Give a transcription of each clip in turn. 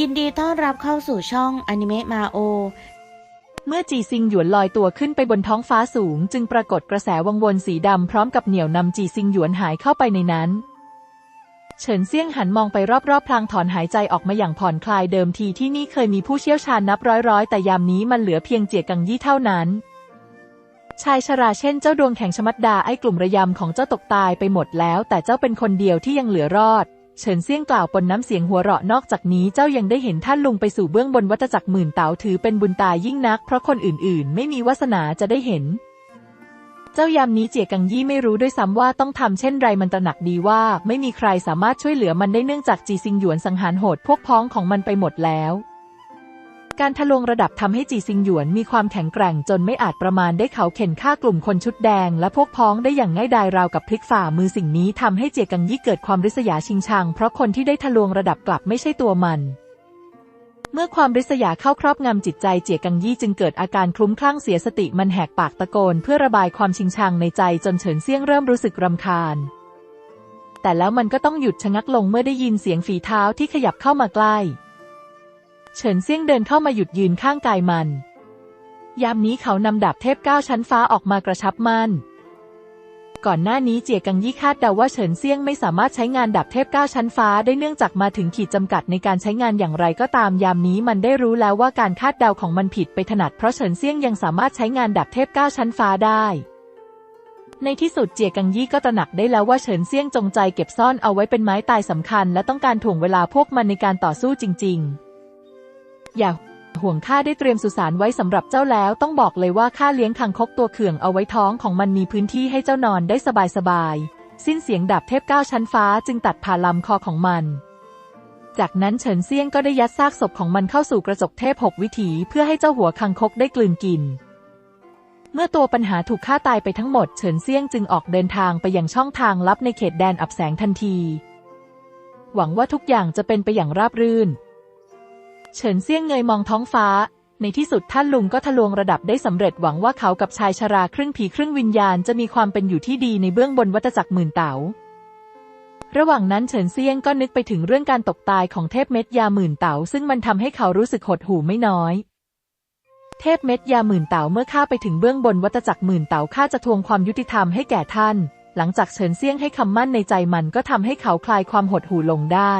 ยินดีต้อนรับเข้าสู่ช่องอนิเมะมาโอ เมื่อจีซิงหยวนลอยตัวขึ้นไปบนท้องฟ้าสูง จึงปรากฏกระแสวังวนสีดำพร้อมกับเหนี่ยวนำจีซิงหยวนหายเข้าไปในนั้น เฉินเซี่ยงหันมองไปรอบๆพลางถอนหายใจออกมาอย่างผ่อนคลายเดิมทีที่นี่เคยมีผู้เชี่ยวชาญนับร้อยๆ แต่ยามนี้มันเหลือเพียงเจียกังยี่เท่านั้น ชายชราเช่นเจ้าดวงแข่งชมัดดาไอ้กลุ่มระยำของเจ้าตกตายไปหมดแล้ว แต่เจ้าเป็นคนเดียวที่ยังเหลือรอด เฉินเซี่ยงกล่าวปนน้ำเสียงหัวเราะนอกจากนี้เจ้ายังได้เห็นท่านลุงไปสู่เบื้องบนวัฏจักรหมื่นเต๋าถือเป็นบุญตายยิ่งนัก เพราะคนอื่นๆ ไม่มีวาสนาจะได้เห็น เจ้ายามนี้เจียกังยี่ไม่รู้ด้วยซ้ำว่าต้องทำเช่นไรมันตระหนักดีว่า ไม่มีใครสามารถช่วยเหลือมันได้เนื่องจากจีซิงหยวนสังหารโหดพวกพ้องของมันไปหมดแล้ว การทะลวงระดับทำให้จีซิงหยวนมีความแข็งแกร่งจนไม่อาจประมาณได้เขาเข็นฆ่ากลุ่มคนชุดแดง และพวกพ้องได้อย่างง่ายดายราวกับพลิกฝ่ามือสิ่งนี้ทำให้เจียกังยี่เกิดความริษยาชิงชัง เพราะคนที่ได้ทะลวงระดับกลับไม่ใช่ตัวมันเมื่อความริษยาเข้าครอบงำจิตใจเจียกังยี่จึงเกิดอาการคลุ้มคลั่งเสียสติมันแหกปากตะโกน เพื่อระบายความชิงชังในใจจนเฉินเซี่ยงเริ่มรู้สึกรำคาญ แต่แล้วมันก็ต้องหยุดชะงักลงเมื่อได้ยินเสียงฝีเท้าที่ขยับเข้ามาใกล้ เฉินเซี่ยงเดินเข้ามาหยุดยืนข้างกายมัน ยามนี้เขานำดาบเทพเก้าชั้นฟ้าออกมากระชับมัน ก่อนหน้านี้เจียกังยี่คาดเดาว่าเฉินเซี่ยงไม่สามารถใช้งานดาบเทพเก้าชั้นฟ้าได้เนื่องจากมาถึงขีดจำกัดในการใช้งานอย่างไรก็ตามยามนี้มันได้รู้แล้วว่าการคาดเดาของมันผิดไปถนัดเพราะเฉินเซี่ยงยังสามารถใช้งานดาบเทพเก้าชั้นฟ้าได้ในที่สุดเจียกังยี่ก็ตระหนักได้แล้วว่าเฉินเซี่ยงจงใจเก็บซ่อนเอาไว้เป็นไม้ตายสำคัญ และต้องการถ่วงเวลาพวกมันในการต่อสู้จริง ๆ อย่าห่วงข้าได้เตรียมสุสานไว้สำหรับเจ้าแล้ว ต้องบอกเลยว่าข้าเลี้ยงคังคกตัวเขื่องเอาไว้ท้องของมันมีพื้นที่ให้เจ้านอนได้สบายๆสิ้นเสียงดาบเทพเก้าชั้นฟ้าจึงตัดผ่าลำคอของมัน จากนั้นเฉินเซียงก็ได้ยัดซากศพของมันเข้าสู่กระจกเทพหกวิถีเพื่อให้เจ้าหัวคังคกได้กลืนกิน เมื่อตัวปัญหาถูกฆ่าตายไปทั้งหมดเฉินเซียงจึงออกเดินทางไปยังช่องทางลับในเขตแดนอับแสงทันที หวังว่าทุกอย่างจะเป็นไปอย่างราบรื่น เฉินเซี่ยงเงยมองท้องฟ้า ในที่สุดท่านลุงก็ทะลวงระดับได้สำเร็จหวังว่าเขากับชายชราครึ่งผีครึ่งวิญญาณจะมีความเป็นอยู่ที่ดีในเบื้องบนวัฏจักรหมื่นเต๋าระหว่างนั้นเฉินเซี่ยงก็นึกไปถึงเรื่องการตกตายของเทพเม็ดยาหมื่นเต๋าซึ่งมันทำให้เขารู้สึกหดหู่ไม่น้อย เทพเม็ดยาหมื่นเต๋าเมื่อข้าไปถึงเบื้องบนวัฏจักรหมื่นเต๋าข้าจะทวงความยุติธรรมให้แก่ท่าน หลังจากเฉินเซี่ยงให้คำมั่นในใจมันก็ทำให้เขาคลายความหดหู่ลงได้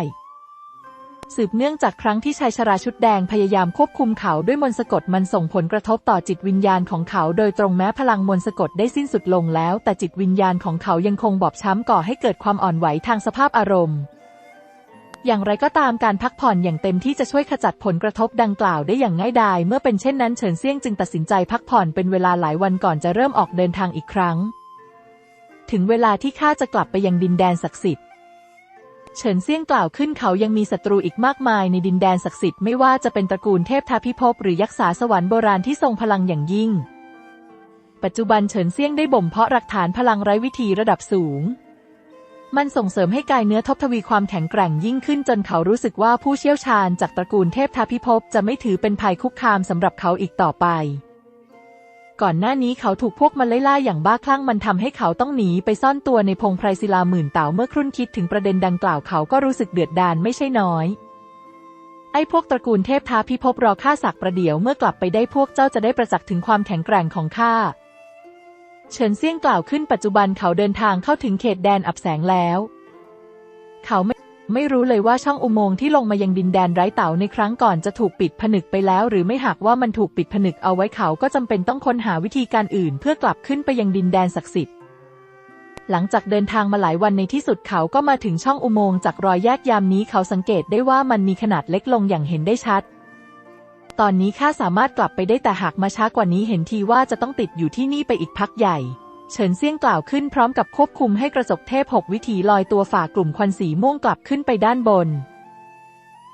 สืบเนื่องจากครั้งที่ชายชราชุดแดงพยายามควบคุมเขาด้วยมนต์สะกดมันส่งผลกระทบต่อจิตวิญญาณของเขา โดยตรงแม้พลังมนต์สะกดได้สิ้นสุดลงแล้ว แต่จิตวิญญาณของเขายังคงบอบช้ำก่อให้เกิดความอ่อนไหวทางสภาพอารมณ์ อย่างไรก็ตามการพักผ่อนอย่างเต็มที่จะช่วยขจัดผลกระทบดังกล่าวได้อย่างง่ายดาย เมื่อเป็นเช่นนั้นเฉินเซี่ยงจึงตัดสินใจพักผ่อนเป็นเวลาหลายวันก่อนจะเริ่มออกเดินทางอีกครั้ง ถึงเวลาที่ข้าจะกลับไปยังดินแดนศักดิ์สิทธิ์ เฉินเซี่ยงกล่าวขึ้นเขายังมีศัตรูอีกมากมายในดินแดนศักดิ์สิทธิ์ไม่ว่าจะเป็นตระกูลเทพทาพิภพหรือยักษ์สาสวรรค์โบราณที่ทรงพลังอย่างยิ่ง ปัจจุบันเฉินเซี่ยงได้บ่มเพาะหลักฐานพลังไร้วิธีระดับสูง มันส่งเสริมให้กายเนื้อทบทวีความแข็งแกร่งยิ่งขึ้นจนเขารู้สึกว่าผู้เชี่ยวชาญจากตระกูลเทพทาพิภพจะไม่ถือเป็นภัยคุกคามสำหรับเขาอีกต่อไป ก่อนหน้านี้เขาถูกพวกมันไล่ล่าอย่างบ้าคลั่งมันทำให้เขาต้องหนีไปซ่อนตัวในพงไพรศิลาหมื่นเต่าเมื่อครุ่นคิดถึงประเด็นดังกล่าวเขาก็รู้สึกเดือดดาลไม่ใช่น้อยไอ้พวกตระกูลเทพท้าพิภพรอข้าสักประเดี๋ยวเมื่อกลับไปได้พวกเจ้าจะได้ประจักษ์ถึงความแข็งแกร่งของข้า เฉินเซี่ยงกล่าวขึ้นปัจจุบันเขาเดินทางเข้าถึงเขตแดนอับแสงแล้ว เขาไม่ ไม่รู้เลยว่าช่องอุโมงค์ที่ลงมายังดินแดนไร้เต่าในครั้งก่อนจะถูกปิดผนึกไปแล้ว หรือไม่หากว่ามันถูกปิดผนึกเอาไว้เขาก็จำเป็นต้องค้นหาวิธีการอื่น เพื่อกลับขึ้นไปยังดินแดนศักดิ์สิทธิ์หลังจากเดินทางมาหลายวันในที่สุดเขาก็มาถึงช่องอุโมงค์จากรอยแยกยามนี้เขาสังเกตได้ว่ามันมีขนาดเล็กลงอย่างเห็นได้ชัด ตอนนี้ข้าสามารถกลับไปได้แต่หากมาช้ากว่านี้เห็นทีว่าจะต้องติดอยู่ที่นี่ไปอีกพักใหญ่ เฉินเซี่ยงกล่าวขึ้นพร้อมกับควบคุมให้กระจกเทพหกวิถีลอยตัวฝ่ากลุ่มควันสีม่วงกลับขึ้นไปด้านบน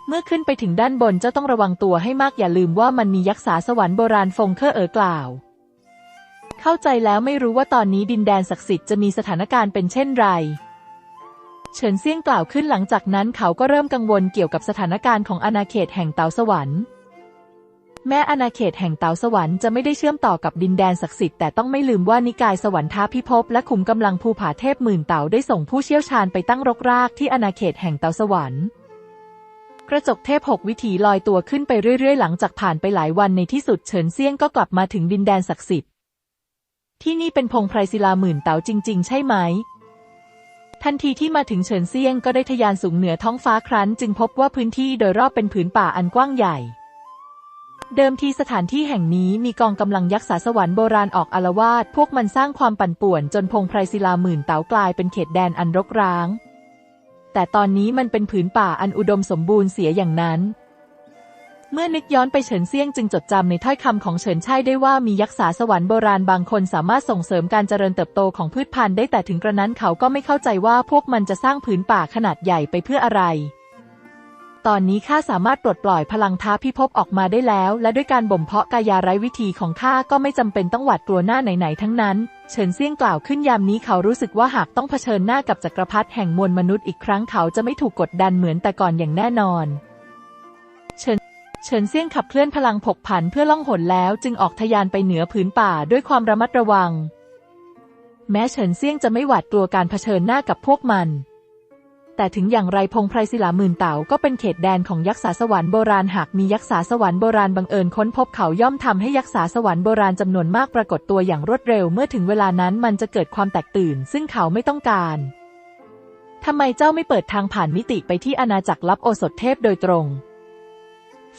เมื่อขึ้นไปถึงด้านบนเจ้าต้องระวังตัวให้มากอย่าลืมว่ามันมียักษ์สาสวรรค์โบราณฟงเคอเอ๋อกล่าว เข้าใจแล้วไม่รู้ว่าตอนนี้ดินแดนศักดิ์สิทธิ์จะมีสถานการณ์เป็นเช่นไร เฉินเซี่ยงกล่าวขึ้นหลังจากนั้นเขาก็เริ่มกังวลเกี่ยวกับสถานการณ์ของอาณาเขตแห่งเตาสวรรค์ แม้อาณาเขตแห่งเตาสวรรค์จะไม่ได้เชื่อมต่อกับดินแดนศักดิ์สิทธิ์แต่ต้องไม่ลืมว่านิกายสวรรค์ท้าพิภพและขุมกำลังภูผาเทพหมื่นเต่าได้ส่งผู้เชี่ยวชาญไปตั้งรกรากที่อาณาเขตแห่งเตาสวรรค์กระจกเทพหกวิถีลอยตัวขึ้นไปเรื่อย ๆ หลังจากผ่านไปหลายวันในที่สุดเฉินเซียงก็กลับมาถึงดินแดนศักดิ์สิทธิ์ ที่นี่เป็นพงไพรศิลาหมื่นเต๋าจริง ๆ ใช่ไหม ทันทีที่มาถึงเฉินเซียงก็ได้ทะยานสูงเหนือท้องฟ้าครั้น จึงพบว่าพื้นที่โดยรอบเป็นผืนป่าอันกว้างใหญ่ เดิมทีสถานที่แห่งนี้มีกองกำลังยักษ์สาสวรรค์โบราณออกอาละวาดพวกมันสร้างความปั่นป่วนจนพงไพรศิลาหมื่นเต๋ากลายเป็นเขตแดนอันรกร้าง แต่ตอนนี้มันเป็นผืนป่าอันอุดมสมบูรณ์เสียอย่างนั้น เมื่อนึกย้อนไปเฉินเซี่ยงจึงจดจำในถ้อยคำของเฉินใช่ได้ว่ามียักษ์สาสวรรค์โบราณบางคนสามารถส่งเสริมการเจริญเติบโตของพืชพันธุ์ได้แต่ถึงกระนั้นเขาก็ไม่เข้าใจว่าพวกมันจะสร้างผืนป่าขนาดใหญ่ไปเพื่ออะไร ตอนนี้ข้าสามารถปลดปล่อยพลังท้าพิภพออกมาได้แล้ว และด้วยการบ่มเพาะกายาไร้วิธีของข้าก็ไม่จำเป็นต้องหวาดกลัวหน้าไหนๆทั้งนั้น เฉินเซี่ยงกล่าวขึ้นยามนี้เขารู้สึกว่าหากต้องเผชิญหน้ากับจักรพรรดิแห่งมวลมนุษย์อีกครั้งเขาจะไม่ถูกกดดันเหมือนแต่ก่อนอย่างแน่นอนเฉินเฉินเซี่ยงขับเคลื่อนพลังผกผันเพื่อล่องหนแล้วจึงออกทะยานไปเหนือผืนป่าด้วยความระมัดระวัง แม้เฉินเซี่ยงจะไม่หวาดกลัวการเผชิญหน้ากับพวกมัน แต่ถึงอย่างไรพงไพรศิลาหมื่นเต่าก็เป็นเขตแดนของยักษ์สาสวรรค์โบราณหากมียักษ์สาสวรรค์โบราณบังเอิญค้นพบเขาย่อมทำให้ยักษ์สาสวรรค์โบราณจำนวนมากปรากฏตัวอย่างรวดเร็วเมื่อถึงเวลานั้นมันจะเกิดความแตกตื่น ซึ่งเขาไม่ต้องการทำไมเจ้าไม่เปิดทางผ่านมิติไปที่อาณาจักรลับโอสถเทพโดยตรง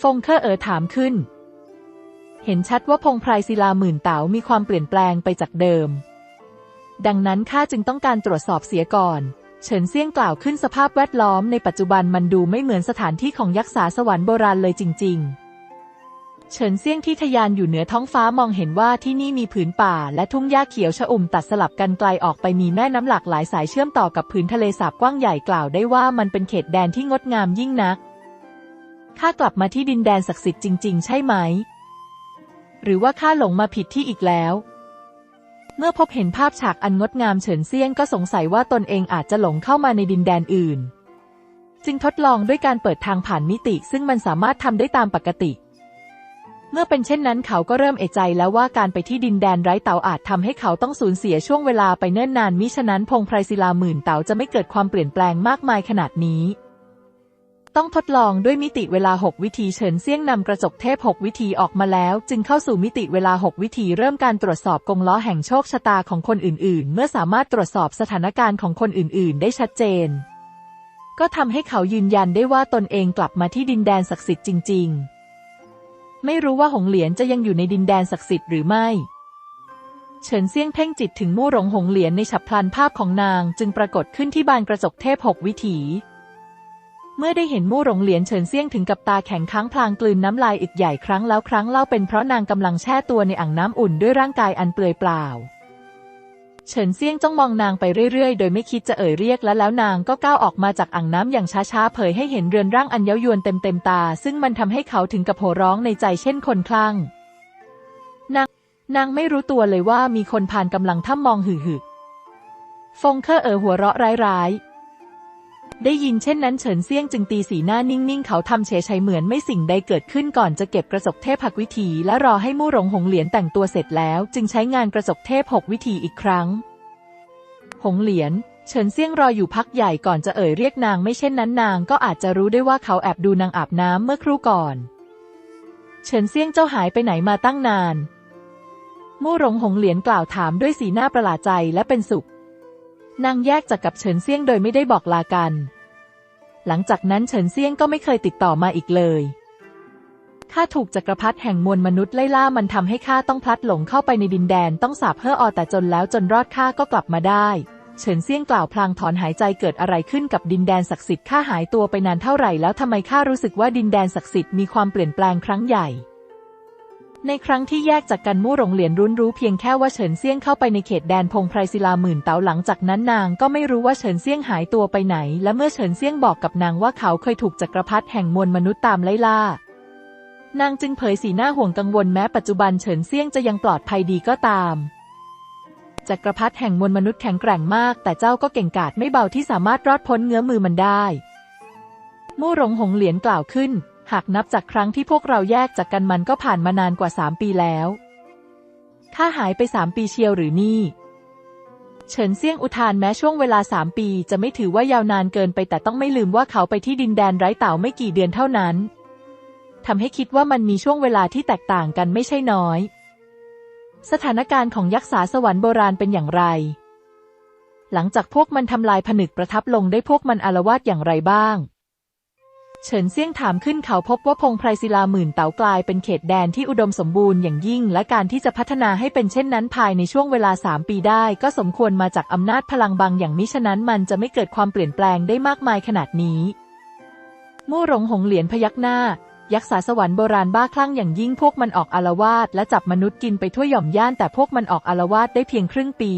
ฟงเคอร์เอ๋อถามขึ้น เห็นชัดว่าพงไพรศิลาหมื่นเต๋ามีความเปลี่ยนแปลงไปจากเดิม ดังนั้นข้าจึงต้องการตรวจสอบเสียก่อน เฉินเซี่ยงกล่าวขึ้นสภาพแวดล้อมในปัจจุบันมันดูไม่เหมือนสถานที่ของยักษ์สาสวรรค์โบราณเลยจริง ๆ เฉินเซี่ยงที่ทะยานอยู่เหนือท้องฟ้ามองเห็นว่าที่นี่มีผืนป่า และทุ่งหญ้าเขียวชอุ่มตัดสลับกันไกลออกไปมีแม่น้ำหลากหลายสายเชื่อมต่อกับผืนทะเลสาบกว้างใหญ่กล่าวได้ว่ามันเป็นเขตแดนที่งดงามยิ่งนัก ข้ากลับมาที่ดินแดนศักดิ์สิทธิ์จริง ๆ ใช่ไหม หรือว่าข้าหลงมาผิดที่อีกแล้ว เมื่อพบเห็นภาพฉากอันงดงามเฉินเซียงก็สงสัยว่าตนเองอาจจะหลงเข้ามาในดินแดนอื่น จึงทดลองด้วยการเปิดทางผ่านมิติ ซึ่งมันสามารถทำได้ตามปกติ เมื่อเป็นเช่นนั้นเขาก็เริ่มเอะใจแล้วว่าการไปที่ดินแดนไร้เต่าอาจทำให้เขาต้องสูญเสียช่วงเวลาไปเนิ่นนานมิฉะนั้นพงไพรศิลาหมื่นเต่าจะไม่เกิดความเปลี่ยนแปลงมากมายขนาดนี้ ต้องทดลองด้วยมิติเวลา 6 วิธีเฉินเซี่ยงนำกระจกเทพ 6 วิธีออกมาแล้ว จึงเข้าสู่มิติเวลา 6 วิธีเริ่มการตรวจสอบกงล้อแห่งโชคชะตาของคนอื่น ๆ เมื่อสามารถตรวจสอบสถานการณ์ของคนอื่น ๆ ได้ชัดเจน ก็ทำให้เขายืนยันได้ว่าตนเองกลับมาที่ดินแดนศักดิ์สิทธิ์จริง ๆ ไม่รู้ว่าหงเหลียนจะยังอยู่ในดินแดนศักดิ์สิทธิ์หรือไม่เฉินเซี่ยงเพ่งจิตถึงมู่หลงหงเหลียนในฉับพลันภาพของนาง จึงปรากฏขึ้นที่บานกระจกเทพ6วิถี เมื่อได้เห็นมู่หลงเหลียนเฉินเซี่ยงถึงกับตาแข็งค้างพลางกลืนน้ำลายอึกใหญ่ครั้งแล้วครั้งเล่าเป็นเพราะนางกำลังแช่ตัวในอ่างน้ำอุ่นด้วยร่างกายอันเปลือยเปล่า เฉินเซี่ยงจ้องมองนางไปเรื่อยๆ โดยไม่คิดจะเอ่ยเรียกและแล้วนางก็ก้าวออกมาจากอ่างน้ำอย่างช้าๆเผยให้เห็นเรือนร่างอันเย้ายวนเต็มๆตา ซึ่งมันทำให้เขาถึงกับโห่ร้องในใจเช่นคนคลั่ง นางนางไม่รู้ตัวเลยว่ามีคนผ่านกำลังถ้ำมองหึ่ๆฟงเคอร์เอ๋อหัวเราะร้ายๆ ได้ยินเช่นนั้นเฉินเซียงจึงตีสีหน้านิ่งๆ เขาทำเฉยๆเหมือนไม่สิ่งใดเกิดขึ้นก่อนจะเก็บกระจกเทพหักวิธีและรอให้มู่หลงหงเหลียนแต่งตัวเสร็จแล้ว จึงใช้งานกระจกเทพหกวิธีอีกครั้ง หงเหลียนเฉินเซียงรออยู่พักใหญ่ก่อนจะเอ่ยเรียกนางไม่เช่นนั้นนางก็อาจจะรู้ได้ว่าเขาแอบดูนางอาบน้ำเมื่อครู่ก่อน เฉินเซียงเจ้าหายไปไหนมาตั้งนาน มู่หลงหงเหลียนกล่าวถามด้วยสีหน้าประหลาดใจและเป็นสุข นางแยกจากกับเฉินเซี่ยงโดยไม่ได้บอกลากัน หลังจากนั้นเฉินเซี่ยงก็ไม่เคยติดต่อมาอีกเลยข้าถูกจักรพรรดิแห่งมวลมนุษย์ไล่ล่ามันทำให้ข้าต้องพลัดหลงเข้าไปในดินแดนต้องสาบเฮ่ออแต่จนแล้วจนรอดข้าก็กลับมาได้ เฉินเซี่ยงกล่าวพลางถอนหายใจเกิดอะไรขึ้นกับดินแดนศักดิ์สิทธิ์ข้าหายตัวไปนานเท่าไหร่แล้วทำไมข้ารู้สึกว่าดินแดนศักดิ์สิทธิ์มีความเปลี่ยนแปลงครั้งใหญ่ ในครั้งที่แยกจากกันมู่หลงเหรียญรุ้นรู้เพียงแค่ว่าเฉินเซี่ยงเข้าไปในเขตแดนพงไพรศิลาหมื่นเต๋าหลังจากนั้นนางก็ไม่รู้ว่าเฉินเซี่ยงหายตัวไปไหน และเมื่อเฉินเซี่ยงบอกกับนางว่าเขาเคยถูกจักรพรรดิแห่งมวลมนุษย์ตามไล่ล่านางจึงเผยสีหน้าห่วงกังวลแม้ปัจจุบันเฉินเซี่ยงจะยังปลอดภัยดีก็ตามจักรพรรดิแห่งมวลมนุษย์แข็งแกร่งมาก แต่เจ้าก็เก่งกาจไม่เบาที่สามารถรอดพ้นเงื้อมือมันได้ มู่หลงหงเหรียญกล่าวขึ้น หากนับจากครั้งที่พวกเราแยกจากกันมันก็ผ่านมานานกว่าสามปีแล้วข้าหายไปสามปีเชียวหรือนี่ เฉินเซี่ยงอุทานแม้ช่วงเวลาสามปีจะไม่ถือว่ายาวนานเกินไปแต่ต้องไม่ลืมว่าเขาไปที่ดินแดนไร้เต่าไม่กี่เดือนเท่านั้นทำให้คิดว่ามันมีช่วงเวลาที่แตกต่างกันไม่ใช่น้อย สถานการณ์ของยักษ์สาสวรรค์โบราณเป็นอย่างไร หลังจากพวกมันทำลายผนึกประทับลงได้พวกมันอารวาสอย่างไรบ้าง เฉินเซี่ยงถามขึ้นเขาพบว่าพงไพรศิลาหมื่นเต๋ากลายเป็นเขตแดนที่อุดมสมบูรณ์อย่างยิ่ง และการที่จะพัฒนาให้เป็นเช่นนั้นภายในช่วงเวลาสามปีได้ ก็สมควรมาจากอำนาจพลังบางอย่างมิฉะนั้นมันจะไม่เกิดความเปลี่ยนแปลงได้มากมายขนาดนี้มู่หลงหงเหรียญพยักหน้า ยักษ์สาสวรรค์โบราณบ้าคลั่งอย่างยิ่งพวกมันออกอารวาสและจับมนุษย์กินไปทั่วหย่อมย่านแต่พวกมันออกอารวาสได้เพียงครึ่งปี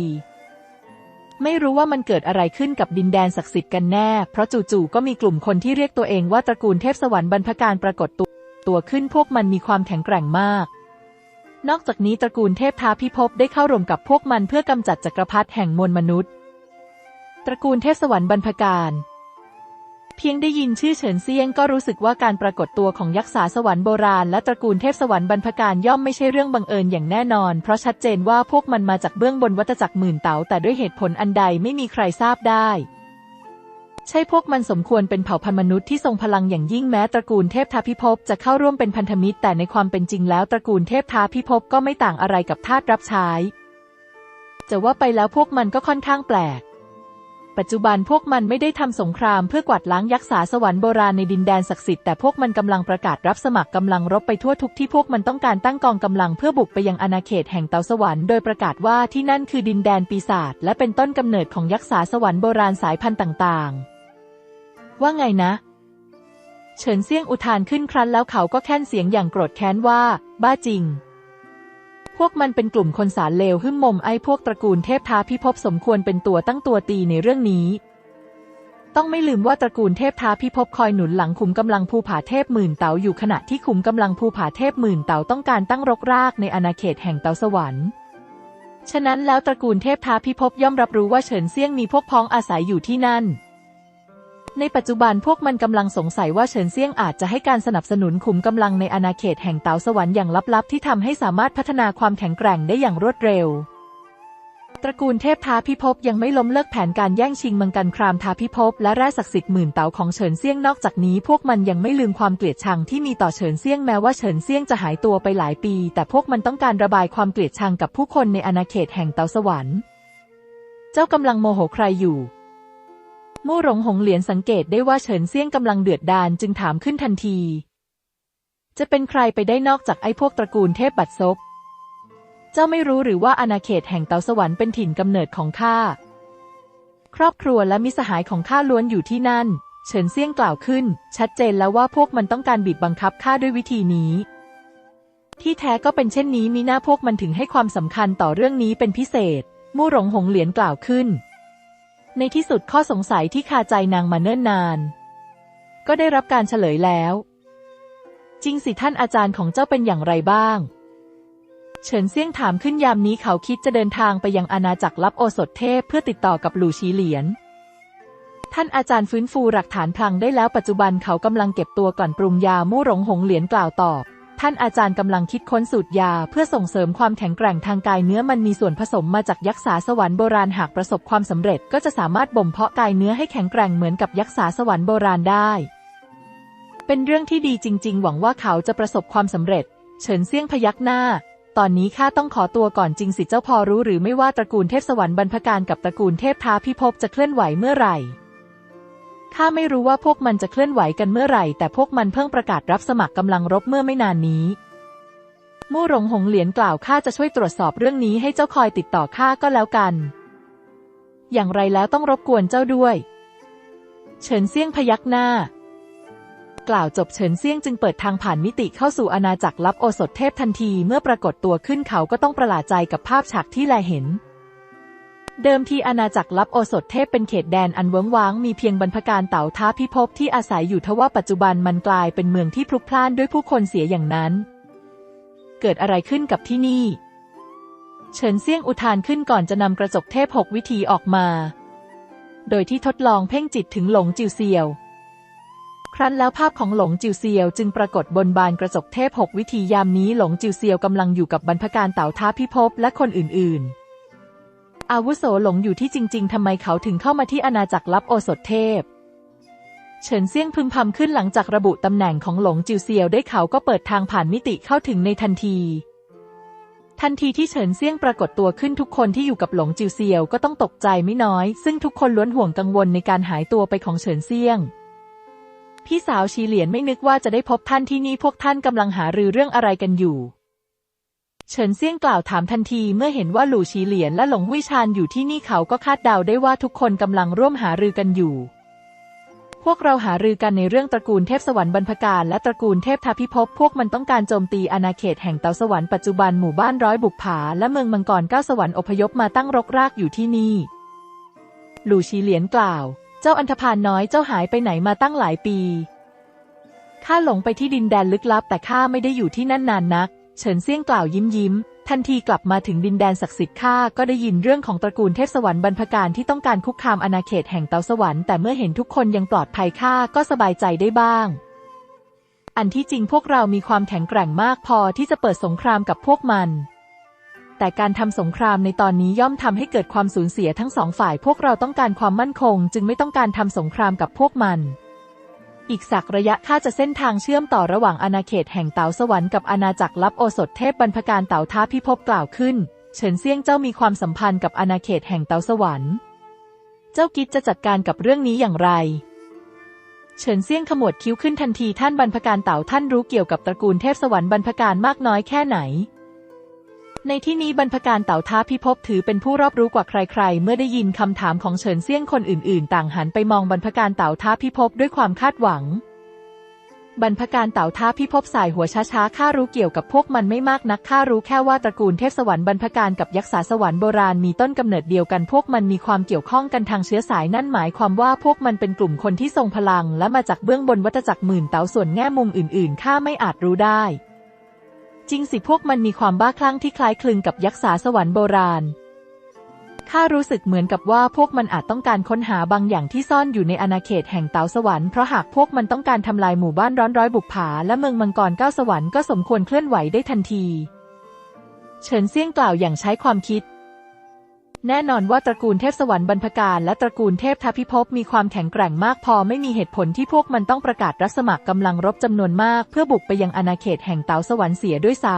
ไม่รู้ว่ามันเกิดอะไรขึ้นกับดินแดนศักดิ์สิทธิ์กันแน่ เพราะจู่ๆก็มีกลุ่มคนที่เรียกตัวเองว่าตระกูลเทพสวรรค์บรรพการปรากฏตัวตัวขึ้นพวกมันมีความแข็งแกร่งมาก นอกจากนี้ตระกูลเทพท้าพิภพได้เข้าร่วมกับพวกมันเพื่อกำจัดจักรพรรดิแห่งมวลมนุษย์ ตระกูลเทพสวรรค์บรรพการ พียงได้ยินชื่อเฉินเซียงก็รู้สึกว่าการปรากฏตัวของยักษ์สาสวรรค์โบราณและตระกูลเทพสวรรค์บรรพการย่อมไม่ใช่เรื่องบังเอิญอย่างแน่นอน เพราะชัดเจนว่าพวกมันมาจากเบื้องบนวัฏจักรหมื่นเต๋าแต่ด้วยเหตุผลอันใดไม่มีใครทราบได้ใช่พวกมันสมควรเป็นเผ่าพันธุ์มนุษย์ที่ทรงพลังอย่างยิ่งแม้ตระกูลเทพทาพิภพจะเข้าร่วมเป็นพันธมิตร แต่ในความเป็นจริงแล้วตระกูลเทพทาพิภพก็ไม่ต่างอะไรกับทาสรับใช้จะว่าไปแล้วพวกมันก็ค่อนข้างแปลก ปัจจุบันพวกมันไม่ได้ทำสงครามเพื่อกวาดล้างยักษ์สาสวรรค์โบราณในดินแดนศักดิ์สิทธิ์แต่พวกมันกำลังประกาศรับสมัครกำลังรบไปทั่วทุกที่พวกมันต้องการตั้งกองกำลังเพื่อบุกไปยังอาณาเขตแห่งเตาสวรรค์โดยประกาศว่าที่นั่นคือดินแดนปีศาจและเป็นต้นกำเนิดของยักษ์สาสวรรค์โบราณสายพันธุ์ต่างๆ ว่าไงนะเฉินเซี่ยงอุทานขึ้นครั้นแล้วเขาก็แค้นเสียงอย่างโกรธแค้นว่า บ้าจริง วกมันเป็นกลุ่มคนสารเลวหึ่มมมไอ้พวกตระกูลเทพท้าพิภพสมควรเป็นตัวตั้งตัวตีในเรื่องนี้ ต้องไม่ลืมว่าตระกูลเทพท้าพิภพคอยหนุนหลังขุมกำลังภูผาเทพหมื่นเต๋าอยู่ขณะที่ขุมกำลังภูผาเทพหมื่นเต๋าต้องการตั้งรกรากในอาณาเขตแห่งเต๋าสวรรค์ฉะนั้นแล้วตระกูลเทพท้าพิภพย่อมรับรู้ว่าเฉินเซี่ยงมีพวกพ้องอาศัยอยู่ที่นั่น ในปัจจุบันพวกมันกำลังสงสัยว่าเฉินเซี่ยงอาจจะให้การสนับสนุนขุมกำลังในอาณาเขตแห่งเตาสวรรค์อย่างลับๆ ที่ทำให้สามารถพัฒนาความแข็งแกร่งได้อย่างรวดเร็ว ตระกูลเทพท้าพิภพยังไม่ล้มเลิกแผนการแย่งชิงมังกันครามท้าพิภพและแร่ศักดิ์สิทธิ์หมื่นเตาของเฉินเซี่ยงนอกจากนี้ พวกมันยังไม่ลืมความเกลียดชังที่มีต่อเฉินเซี่ยงแม้ว่าเฉินเซี่ยงจะหายตัวไปหลายปี แต่พวกมันต้องการระบายความเกลียดชังกับผู้คนในอาณาเขตแห่งเตาสวรรค์ เจ้ากำลังโมโหใครอยู่ มู่หลงหงเหรียญสังเกตได้ว่าเฉินเซี่ยงกำลังเดือดดาลจึงถามขึ้นทันที จะเป็นใครไปได้นอกจากไอ้พวกตระกูลเทพบัดซบ เจ้าไม่รู้หรือว่าอาณาเขตแห่งเตาสวรรค์เป็นถิ่นกำเนิดของข้า ครอบครัวและมิสหายของข้าล้วนอยู่ที่นั่น เฉินเซี่ยงกล่าวขึ้น ชัดเจนแล้วว่าพวกมันต้องการบีบบังคับข้าด้วยวิธีนี้ ที่แท้ก็เป็นเช่นนี้มีหน้าพวกมันถึงให้ความสำคัญต่อเรื่องนี้เป็นพิเศษ มู่หลงหงเหรียญกล่าวขึ้น ในที่สุดข้อสงสัยที่คาใจนางมาเนิ่นนาน ก็ได้รับการเฉลยแล้ว จริงสิท่านอาจารย์ของเจ้าเป็นอย่างไรบ้าง เฉินเซี่ยงถามขึ้นยามนี้เขาคิดจะเดินทางไปยังอาณาจักรลับโอสถเทพเพื่อติดต่อกับหลู่ชีเหลียน ท่านอาจารย์ฟื้นฟูหลักฐานพลังได้แล้วปัจจุบันเขากำลังเก็บตัวก่อนปรุงยามู่หลงหงเหรียญกล่าวตอบ ท่านอาจารย์กำลังคิดค้นสูตรยาเพื่อส่งเสริมความแข็งแกร่งทางกายเนื้อมันมีส่วนผสมมาจากยักษ์สาสวรรค์โบราณหากประสบความสำเร็จก็จะสามารถบ่มเพาะกายเนื้อให้แข็งแกร่งเหมือนกับยักษ์สาสวรรค์โบราณได้ เป็นเรื่องที่ดีจริง ๆ หวังว่าเขาจะประสบความสำเร็จ เฉินเซี่ยงพยักหน้า ตอนนี้ข้าต้องขอตัวก่อนจริงสิเจ้าพอรู้หรือไม่ว่าตระกูลเทพสวรรค์บรรพการกับตระกูลเทพท้าพิภพจะเคลื่อนไหวเมื่อไหร่ ข้าไม่รู้ว่าพวกมันจะเคลื่อนไหวกันเมื่อไหร่ แต่พวกมันเพิ่งประกาศรับสมัครกำลังรบเมื่อไม่นานนี้ มู่หลงหงเหรียญกล่าวข้าจะช่วยตรวจสอบเรื่องนี้ให้เจ้าคอยติดต่อข้าก็แล้วกัน อย่างไรแล้วต้องรบกวนเจ้าด้วย เฉินเซี่ยงพยักหน้า กล่าวจบเฉินเซี่ยงจึงเปิดทางผ่านมิติเข้าสู่อาณาจักรลับโอสถเทพทันทีเมื่อปรากฏตัวขึ้นเขาก็ต้องประหลาดใจกับภาพฉากที่แลเห็น เดิมทีอาณาจักรลับโอสถเทพเป็นเขตแดนอันเวิ้งว้างมีเพียงบรรพการเต่าท้าพิภพที่อาศัยอยู่ทว่าปัจจุบันมันกลายเป็นเมืองที่พลุกพล่านด้วยผู้คนเสียอย่างนั้น เกิดอะไรขึ้นกับที่นี่ เฉินเซี่ยงอุทานขึ้นก่อนจะนำกระจกเทพหกวิธีออกมา โดยที่ทดลองเพ่งจิตถึงหลงจิวเซียว ครั้นแล้วภาพของหลงจิวเซียวจึงปรากฏบนบานกระจกเทพหกวิธียามนี้หลงจิวเซียวกำลังอยู่กับบรรพการเต่าท้าพิภพและคนอื่นๆ อาวุโสหลงอยู่ที่จริง ๆทำไมเขาถึงเข้ามาที่อาณาจักรลับโอสถเทพ เฉินเซี่ยงพึมพำขึ้นหลังจากระบุตำแหน่งของหลงจิวเซียวได้เขาก็เปิดทางผ่านมิติเข้าถึงในทันที ทันทีที่เฉินเซี่ยงปรากฏตัวขึ้นทุกคนที่อยู่กับหลงจิวเซียวก็ต้องตกใจไม่น้อย ซึ่งทุกคนล้วนห่วงกังวลในการหายตัวไปของเฉินเซี่ยงพี่สาวชีเหลียนไม่นึกว่าจะได้พบท่านที่นี่พวกท่านกำลังหารือเรื่องอะไรกันอยู่ เฉินเซี่ยงกล่าวถามทันทีเมื่อเห็นว่าหลู่ชีเหลียนและหลงหุยชานอยู่ที่นี่เขาก็คาดเดาได้ว่าทุกคนกำลังร่วมหารือกันอยู่ พวกเราหารือกันในเรื่องตระกูลเทพสวรรค์บรรพการและตระกูลเทพทาพิภพพวกมันต้องการโจมตีอาณาเขตแห่งเตาสวรรค์ปัจจุบันหมู่บ้านร้อยบุกผาและเมืองมังกรเก้าสวรรค์อพยพมาตั้งรกรากอยู่ที่นี่หลู่ชีเหลียนกล่าว เจ้าอันธพาลน้อยเจ้าหายไปไหนมาตั้งหลายปีข้าหลงไปที่ดินแดนลึกลับแต่ข้าไม่ได้อยู่ที่นั่นนานนัก เฉินเซี่ยงกล่าวยิ้มยิ้ม ทันทีกลับมาถึงดินแดนศักดิ์สิทธิ์ข้าก็ได้ยินเรื่องของตระกูลเทพสวรรค์บรรพการที่ต้องการคุกคามอาณาเขตแห่งเตาสวรรค์แต่เมื่อเห็นทุกคนยังปลอดภัยข้าก็สบายใจได้บ้าง อันที่จริงพวกเรามีความแข็งแกร่งมากพอที่จะเปิดสงครามกับพวกมัน แต่การทำสงครามในตอนนี้ย่อมทำให้เกิดความสูญเสียทั้งสองฝ่าย พวกเราต้องการความมั่นคง จึงไม่ต้องการทำสงครามกับพวกมัน อีกสักระยะข้าจะเส้นทางเชื่อมต่อระหว่างอาณาเขตแห่งเต๋าสวรรค์กับอาณาจักรลับโอสถเทพบรรพการเต๋าท้าพิภพกล่าวขึ้น เฉินเซี่ยงเจ้ามีความสัมพันธ์กับอาณาเขตแห่งเต๋าสวรรค์ เจ้ากิจจะจัดการกับเรื่องนี้อย่างไร เฉินเซี่ยงขมวดคิ้วขึ้นทันทีท่านบรรพการเต๋าท่านรู้เกี่ยวกับตระกูลเทพสวรรค์บรรพการมากน้อยแค่ไหน ในที่นี้บรรพการเต่าท้าพิภพถือเป็นผู้รอบรู้กว่าใครๆ เมื่อได้ยินคำถามของเฉินเซี่ยงคนอื่นๆ ต่างหันไปมองบรรพการเต่าท้าพิภพด้วยความคาดหวัง บรรพการเต่าท้าพิภพสายหัวช้าๆข้ารู้เกี่ยวกับพวกมันไม่มากนักข้ารู้แค่ว่าตระกูลเทพสวรรค์บรรพการกับยักษ์สาสวรรค์โบราณมีต้นกำเนิดเดียวกันพวกมันมีความเกี่ยวข้องกันทางเชื้อสายนั่นหมายความว่าพวกมันเป็นกลุ่มคนที่ทรงพลัง และมาจากเบื้องบนวัฏจักรหมื่นเต๋าส่วนแง่มุมอื่นๆข้าไม่อาจรู้ได้ จริงสิพวกมันมีความบ้าคลั่งที่คล้ายคลึงกับยักษ์สาสวรรค์โบราณ ข้ารู้สึกเหมือนกับว่าพวกมันอาจต้องการค้นหาบางอย่างที่ซ่อนอยู่ในอาณาเขตแห่งเตาสวรรค์เพราะหากพวกมันต้องการทำลายหมู่บ้านร้อนร้อยบุกผาและเมืองมังกรเก้าสวรรค์ก็สมควรเคลื่อนไหวได้ทันที เฉินเซี่ยงกล่าวอย่างใช้ความคิด แน่นอนว่าตระกูลเทพสวรรค์บรรพการและตระกูลเทพทพิภพมีความแข็งแกร่งมากพอไม่มีเหตุผลที่พวกมันต้องประกาศรับสมัครกำลังรบจำนวนมาก เพื่อบุกไปยังอาณาเขตแห่งเต๋าสวรรค์เสียด้วยซ้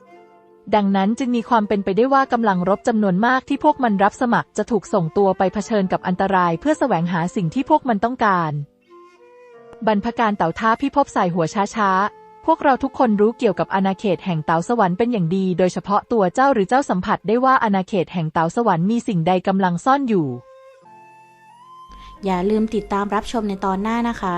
ำดังนั้นจึงมีความเป็นไปได้ว่ากำลังรบจำนวนมากที่พวกมันรับสมัครจะถูกส่งตัวไปเผชิญกับอันตราย เพื่อแสวงหาสิ่งที่พวกมันต้องการ บรรพการเต่าท้าพิภพใส่หัวช้าๆ พวกเราทุกคนรู้เกี่ยวกับอาณาเขตแห่งเต๋าสวรรค์เป็นอย่างดี โดยเฉพาะตัวเจ้าหรือเจ้าสัมผัสได้ว่าอาณาเขตแห่งเต๋าสวรรค์มีสิ่งใดกำลังซ่อนอยู่ อย่าลืมติดตามรับชมในตอนหน้านะคะ